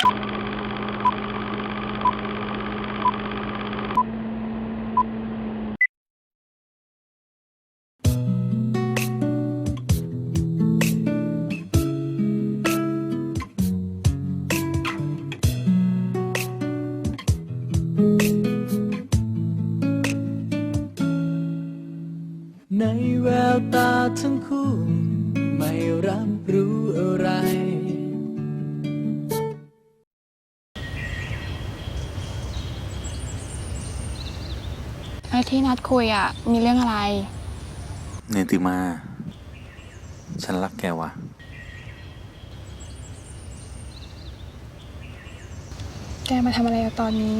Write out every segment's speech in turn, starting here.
ในแววตาทั้งคู่ ไอ้ที่นัดคุยอะ มีเรื่องอะไร เนติมา ฉันรักแกว่ะแกมาทำอะไรอะตอนนี้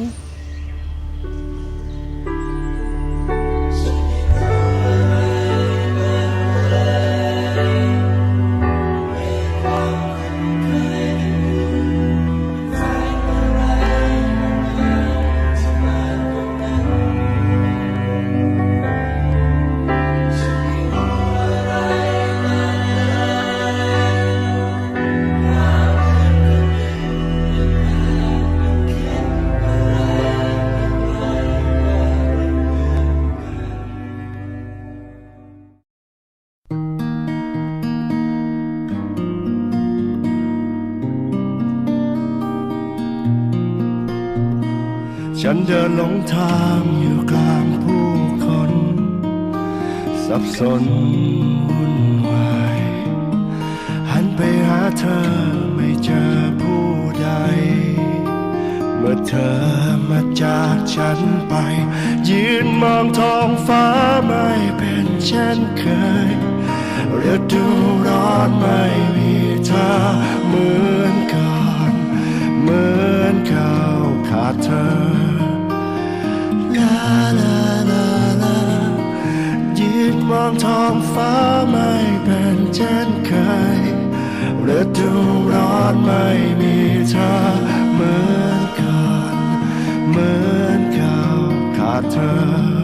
ฉันเดินหลงทางอยู่กลางผู้คน สับสนวุ่นวาย หันไปหาเธอไม่เจอผู้ใด เมื่อเธอมาจากฉันไป ยืนมองท้องฟ้าไม่เป็นเช่นเคยฤดูร้อนไม่มีเธอเหมือนก่อนเหมือนก่าขา ดเธอลาลาลาลายืดมองท้องฟ้าไม่เป็นเช่นเคยฤดูร้อนไม่มีเธอเหมือนก่อนเหมือนเก่าขาดเธอ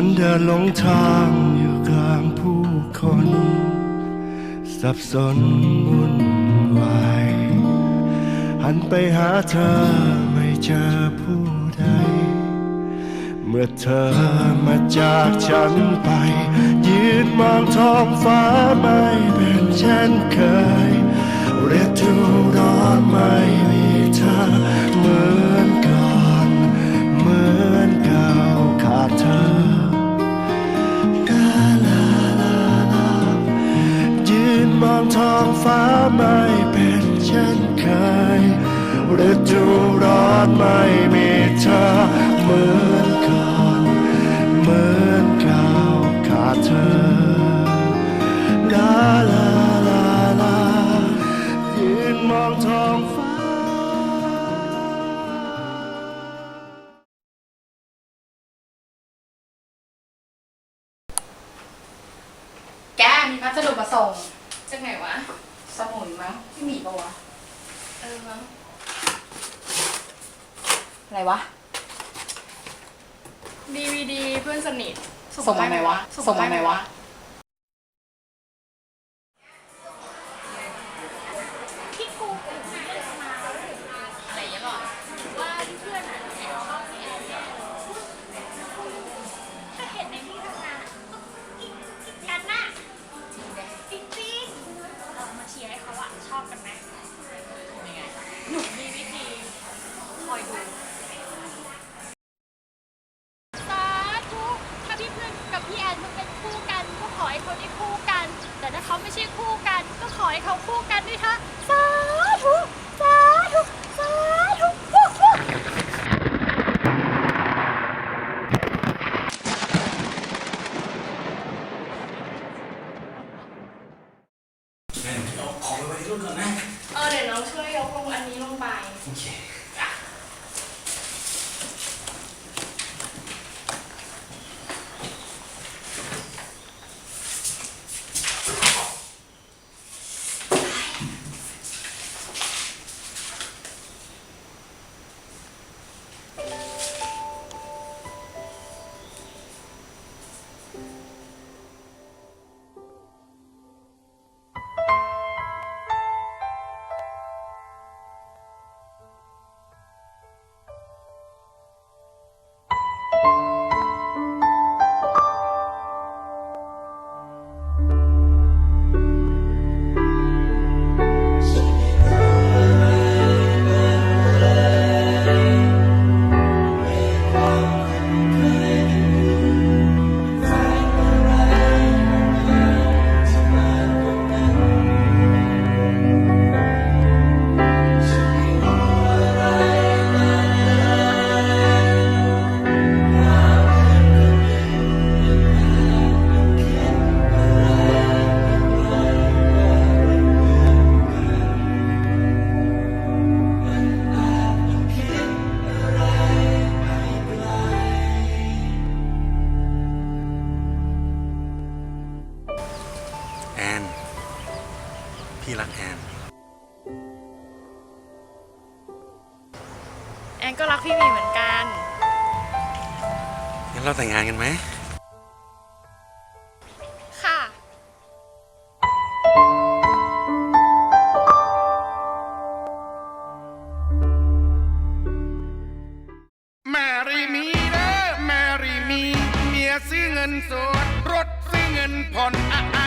ฉันเดินหลงทางอยู่กลางผู้คน สับสนวุ่นวาย หันไปหาเธอไม่เจอผู้ใด เมื่อเธอมาจากฉันไป ยืนมองท้องฟ้าไม่เป็นเช่นเคย ยฤดูร้อนไม่มีเธอเหมือนก่อนเหมือนเก่าขาดเธอลาลาลาลายืนมองท้องฟ้าแกมีพัสดุมาส่งจากไหนวะ สมุนมั้งพี่หมีปะวะ เออมั้งอะไรวะ ดีวีดีเพื่อนสนิทส่งมาไหมวะส่งมาไหมวะ หนูมีวิธีคอยดู งั้นเราแต่งงานกันไหม ค่ะแมรี่มีเด้อแมรี่มีเมียซื้อเงินสด รถซื้อเงินผ่อนอะ